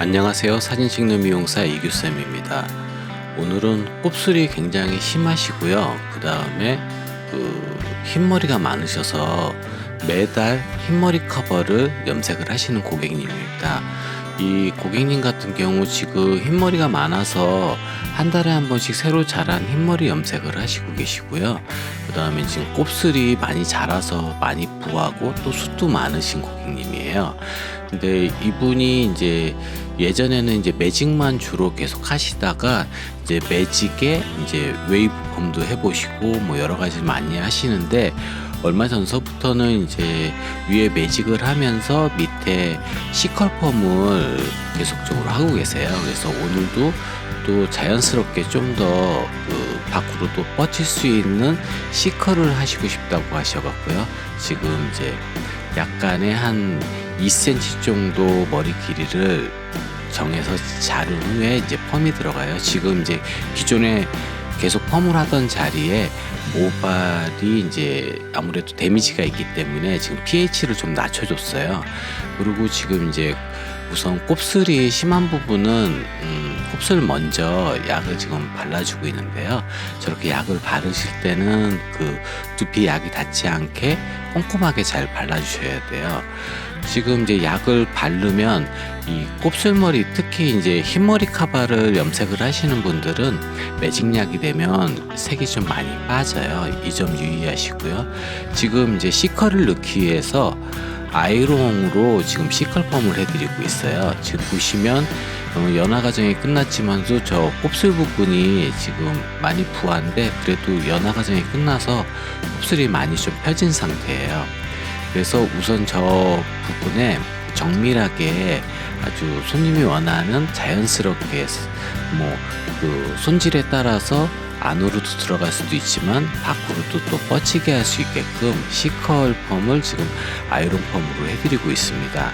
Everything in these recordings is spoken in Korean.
안녕하세요. 사진 찍는 미용사 이규쌤입니다. 오늘은 곱슬이 굉장히 심하시고요. 그 다음에 그 흰머리가 많으셔서 매달 흰머리 커버를 염색을 하시는 고객님입니다. 이 고객님 같은 경우 지금 흰머리가 많아서 한 달에 한 번씩 새로 자란 흰머리 염색을 하시고 계시고요. 그 다음에 지금 곱슬이 많이 자라서 많이 부하고 또 숱도 많으신 고객님이에요. 근데 이분이 이제 예전에는 이제 매직만 주로 계속 하시다가 이제 매직에 이제 웨이브 펌도 해보시고 뭐 여러 가지 많이 하시는데 얼마 전서부터는 이제 위에 매직을 하면서 밑에 시컬 펌을 계속적으로 하고 계세요. 그래서 오늘도 또 자연스럽게 좀 더 그 밖으로 또 뻗칠 수 있는 시컬을 하시고 싶다고 하셔갖고요. 지금 이제 약간의 한 2cm 정도 머리 길이를 정해서 자른 후에 이제 펌이 들어가요. 지금 이제 기존에 계속 펌을 하던 자리에 모발이 이제 아무래도 데미지가 있기 때문에 지금 pH를 좀 낮춰줬어요. 그리고 지금 이제 우선 곱슬이 심한 부분은 음, 곱슬 먼저 약을 지금 발라주고 있는데요. 저렇게 약을 바르실 때는 그 두피 약이 닿지 않게 꼼꼼하게 잘 발라주셔야 돼요. 지금 이제 약을 바르면 이 곱슬머리 특히 이제 흰머리 카바를 염색을 하시는 분들은 매직약이 되면 색이 좀 많이 빠져요. 이 점 유의하시고요. 지금 이제 C컬을 넣기 위해서 아이롱으로 지금 C컬 펌을 해드리고 있어요. 지금 보시면 어, 연화 과정이 끝났지만도 저 곱슬 부분이 지금 많이 부한데 그래도 연화 과정이 끝나서 곱슬이 많이 좀 펴진 상태예요. 그래서 우선 저 부분에 정밀하게 아주 손님이 원하는 자연스럽게 뭐 그 손질에 따라서 안으로도 들어갈 수도 있지만 밖으로도 또 뻗치게 할 수 있게끔 C컬 펌을 지금 아이롱 펌으로 해드리고 있습니다.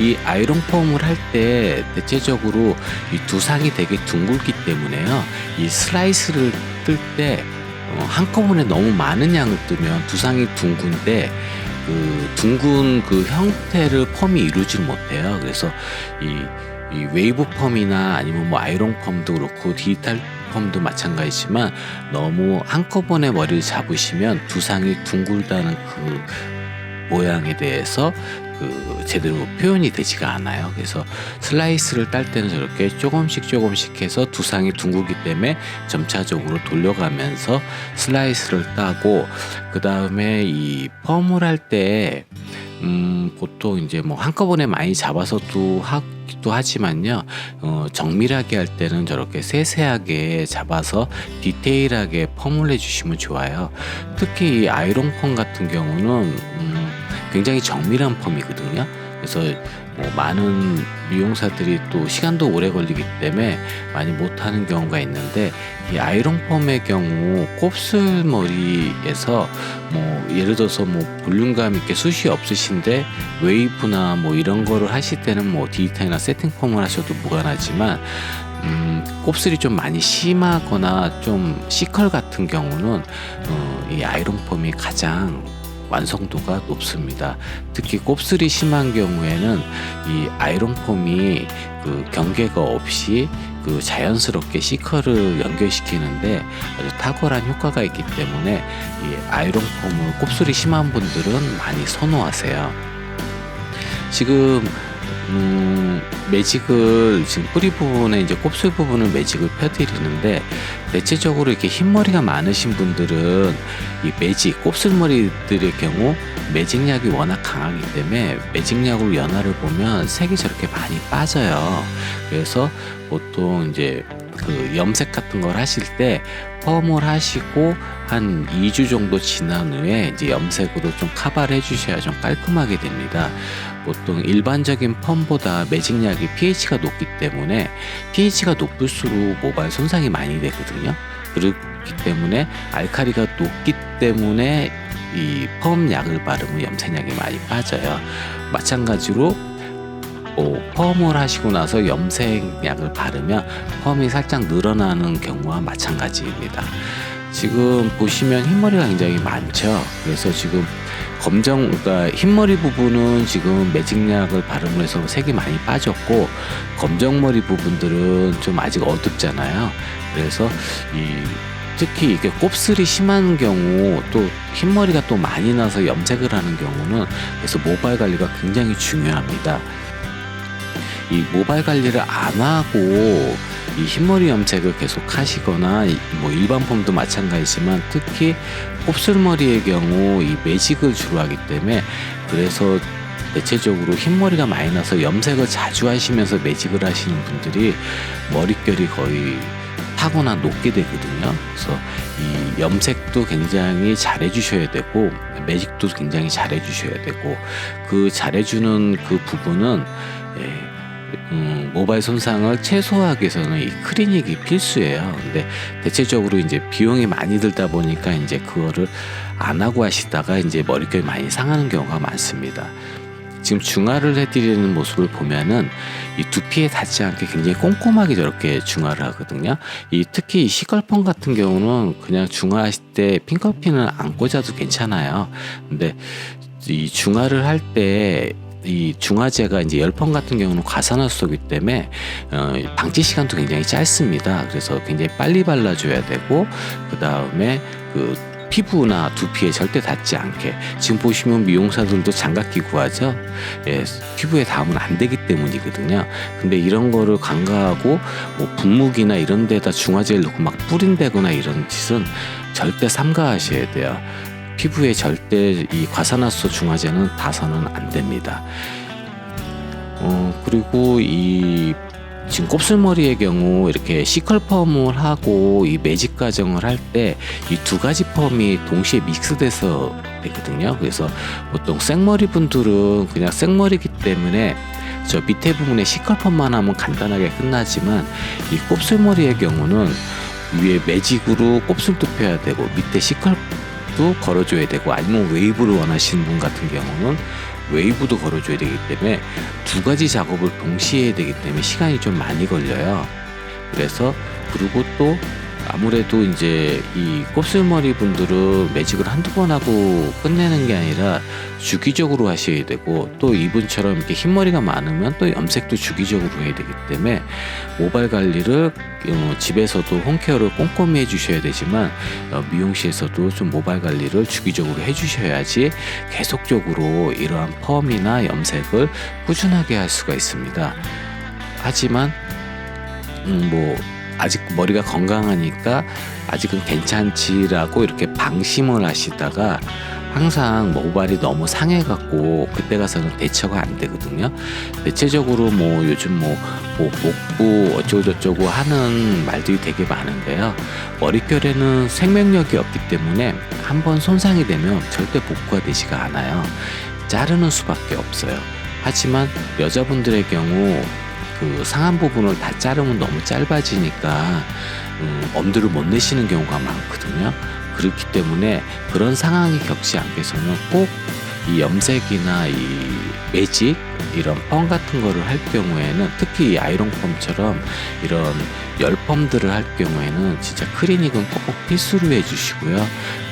이 아이롱 펌을 할 때 대체적으로 이 두상이 되게 둥글기 때문에요. 이 슬라이스를 뜰때 어, 한꺼번에 너무 많은 양을 뜨면 두상이 둥근데 그 둥근 그 형태를 펌이 이루질 못해요. 그래서 이, 이 웨이브 펌이나 아니면 뭐 아이롱 펌도 그렇고 디지털 펌도 마찬가지지만 너무 한꺼번에 머리를 잡으시면 두상이 둥글다는 그 모양에 대해서 그 제대로 표현이 되지가 않아요. 그래서 슬라이스를 딸 때는 저렇게 조금씩 조금씩 해서 두상이 둥글기 때문에 점차적으로 돌려가면서 슬라이스를 따고 그 다음에 이 펌을 할때 음, 보통 이제 뭐 한꺼번에 많이 잡아서도 하기도 하지만요, 어, 정밀하게 할 때는 저렇게 세세하게 잡아서 디테일하게 펌을 해주시면 좋아요. 특히 이 아이롱 펌 같은 경우는 음, 굉장히 정밀한 펌이거든요. 그래서 뭐 많은 미용사들이 또 시간도 오래 걸리기 때문에 많이 못하는 경우가 있는데 이 아이롱 펌의 경우 곱슬머리에서 뭐 예를 들어서 뭐 볼륨감 있게 숱이 없으신데 웨이브나 뭐 이런 거를 하실 때는 뭐 디지털이나 세팅 펌을 하셔도 무관하지만 음, 곱슬이 좀 많이 심하거나 좀 C컬 같은 경우는 어, 이 아이롱 펌이 가장 완성도가 높습니다. 특히 곱슬이 심한 경우에는 이 아이롱 폼이 그 경계가 없이 그 자연스럽게 C컬을 연결시키는데 아주 탁월한 효과가 있기 때문에 이 아이롱 폼을 곱슬이 심한 분들은 많이 선호하세요. 지금 음, 매직을 지금 뿌리 부분에 이제 곱슬 부분을 매직을 펴드리는데 대체적으로 이렇게 흰머리가 많으신 분들은 이 매직 곱슬머리들의 경우 매직약이 워낙 강하기 때문에 매직약으로 연화를 보면 색이 저렇게 많이 빠져요. 그래서 보통 이제 그 염색 같은 걸 하실 때 펌을 하시고 한 2주 정도 지난 후에 이제 염색으로 좀 카바를 해주셔야 좀 깔끔하게 됩니다. 보통 일반적인 펌보다 매직약이 pH가 높기 때문에 pH가 높을수록 모발 손상이 많이 되거든요. 그렇기 때문에 알카리가 높기 때문에 이 펌 약을 바르면 염색약이 많이 빠져요. 마찬가지로 어, 펌을 하시고 나서 염색약을 바르면 펌이 살짝 늘어나는 경우와 마찬가지입니다. 지금 보시면 흰머리가 굉장히 많죠. 그래서 지금 검정 그러니까 흰머리 부분은 지금 매직약을 바르고 해서 색이 많이 빠졌고 검정머리 부분들은 좀 아직 어둡잖아요. 그래서 이 특히 이게 곱슬이 심한 경우 또 흰머리가 또 많이 나서 염색을 하는 경우는 그래서 모발 관리가 굉장히 중요합니다. 이 모발 관리를 안 하고 이 흰머리 염색을 계속 하시거나 이- 뭐 일반 펌도 마찬가지지만 특히 곱슬머리의 경우 이 매직을 주로 하기 때문에 그래서 대체적으로 흰머리가 많이 나서 염색을 자주 하시면서 매직을 하시는 분들이 머릿결이 거의 타거나 높게 되거든요. 그래서 이 염색도 굉장히 잘 해주셔야 되고 매직도 굉장히 잘 해주셔야 되고 그 잘해주는 그 부분은 예, 음, 모발 손상을 최소화하기 위해서는 이 클리닉이 필수예요. 근데 대체적으로 이제 비용이 많이 들다 보니까 이제 그거를 안 하고 하시다가 이제 머릿결이 많이 상하는 경우가 많습니다. 지금 중화를 해드리는 모습을 보면은 이 두피에 닿지 않게 굉장히 꼼꼼하게 저렇게 중화를 하거든요. 이 특히 이 시컬펌 같은 경우는 그냥 중화하실 때 핑커핀을 안 꽂아도 괜찮아요. 근데 이 중화를 할때 이 중화제가 이제 열펌 같은 경우는 과산화수소이기 때문에 어, 방치 시간도 굉장히 짧습니다. 그래서 굉장히 빨리 발라줘야 되고 그 다음에 그 피부나 두피에 절대 닿지 않게 지금 보시면 미용사들도 장갑 끼고 하죠. 예, 피부에 닿으면 안 되기 때문이거든요. 근데 이런 거를 간과하고 뭐 분무기나 이런 데다 중화제를 넣고 막 뿌린다거나 이런 짓은 절대 삼가하셔야 돼요. 피부에 절대 이 과산화수소 중화제는 닿아서는 안 됩니다. 어, 그리고 이 지금 곱슬머리의 경우 이렇게 시컬 펌을 하고 이 매직 과정을 할 때 이 두 가지 펌이 동시에 믹스돼서 되거든요. 그래서 보통 생머리 분들은 그냥 생머리기 때문에 저 밑에 부분에 시컬 펌만 하면 간단하게 끝나지만 이 곱슬머리의 경우는 위에 매직으로 곱슬도 펴야 되고 밑에 시컬 도 걸어줘야 되고 아니면 웨이브를 원하시는 분 같은 경우는 웨이브도 걸어줘야 되기 때문에 두 가지 작업을 동시에 해야 되기 때문에 시간이 좀 많이 걸려요. 그래서 그리고 또 아무래도 이제 이 곱슬머리 분들은 매직을 한두 번 하고 끝내는 게 아니라 주기적으로 하셔야 되고 또 이분처럼 이렇게 흰머리가 많으면 또 염색도 주기적으로 해야 되기 때문에 모발 관리를 어, 집에서도 홈케어를 꼼꼼히 해주셔야 되지만 어, 미용실에서도 좀 모발 관리를 주기적으로 해주셔야지 계속적으로 이러한 펌이나 염색을 꾸준하게 할 수가 있습니다. 하지만 음, 뭐 아직 머리가 건강하니까 아직은 괜찮지라고 이렇게 방심을 하시다가 항상 모발이 너무 상해갖고 그때 가서는 대처가 안 되거든요. 대체적으로 뭐 요즘 뭐, 뭐 목부 어쩌고저쩌고 하는 말들이 되게 많은데요. 머릿결에는 생명력이 없기 때문에 한번 손상이 되면 절대 복구가 되지가 않아요. 자르는 수밖에 없어요. 하지만 여자분들의 경우 그 상한 부분을 다 자르면 너무 짧아지니까 음, 엄두를 못 내시는 경우가 많거든요. 그렇기 때문에 그런 상황이 않기 위해서는 꼭 이 염색이나 이 매직 이런 펌 같은 거를 할 경우에는 특히 이 아이론 펌처럼 이런 열 펌들을 할 경우에는 진짜 클리닉은 꼭 필수로 해주시고요.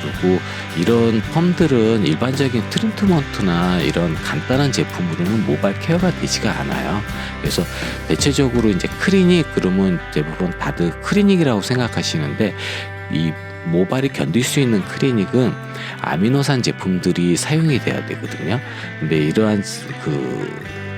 그리고 이런 펌들은 일반적인 트리트먼트나 이런 간단한 제품으로는 모발 케어가 되지가 않아요. 그래서 대체적으로 이제 클리닉 그러면 대부분 다들 클리닉이라고 생각하시는데 이 모발이 견딜 수 있는 클리닉은 아미노산 제품들이 사용이 돼야 되거든요. 근데 이러한 그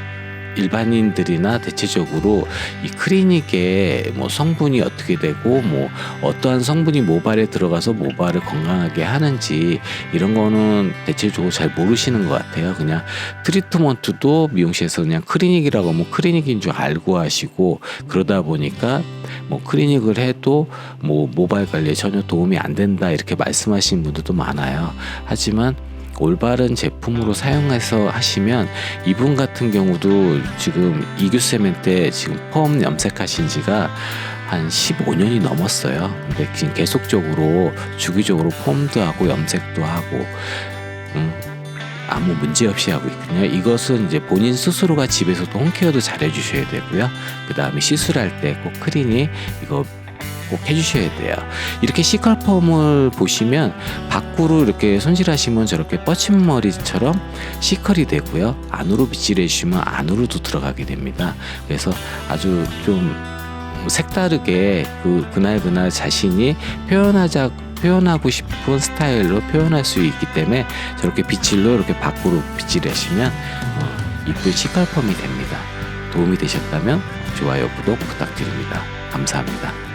일반인들이나 대체적으로 이 클리닉에 뭐 성분이 어떻게 되고 뭐 어떠한 성분이 모발에 들어가서 모발을 건강하게 하는지 이런 거는 대체적으로 잘 모르시는 것 같아요. 그냥 트리트먼트도 미용실에서 그냥 클리닉이라고 하면 클리닉인 줄 알고 하시고 그러다 보니까 뭐 클리닉을 해도 뭐 모발 관리에 전혀 도움이 안 된다 이렇게 말씀하시는 분들도 많아요. 하지만 올바른 제품으로 사용해서 하시면 이분 같은 경우도 지금 이규쌤한테 지금 펌 염색하신 지가 한 15년이 넘었어요. 근데 지금 계속적으로 주기적으로 펌도 하고 염색도 하고 음, 아무 문제 없이 하고 있거든요. 이것은 이제 본인 스스로가 집에서도 홈케어도 잘 해주셔야 되고요. 그 다음에 시술할 때 꼭 크리니 이거 꼭 해주셔야 돼요. 이렇게 시컬펌을 보시면 밖으로 이렇게 손질하시면 저렇게 뻗친 머리처럼 시컬이 되고요. 안으로 빗질해 주시면 안으로도 들어가게 됩니다. 그래서 아주 좀 색다르게 그 그날 그날 자신이 표현하자 표현하고 싶은 스타일로 표현할 수 있기 때문에 저렇게 빗질로 이렇게 밖으로 빗질하시면 어, 이쁜 시컬펌이 됩니다. 도움이 되셨다면 좋아요, 구독 부탁드립니다. 감사합니다.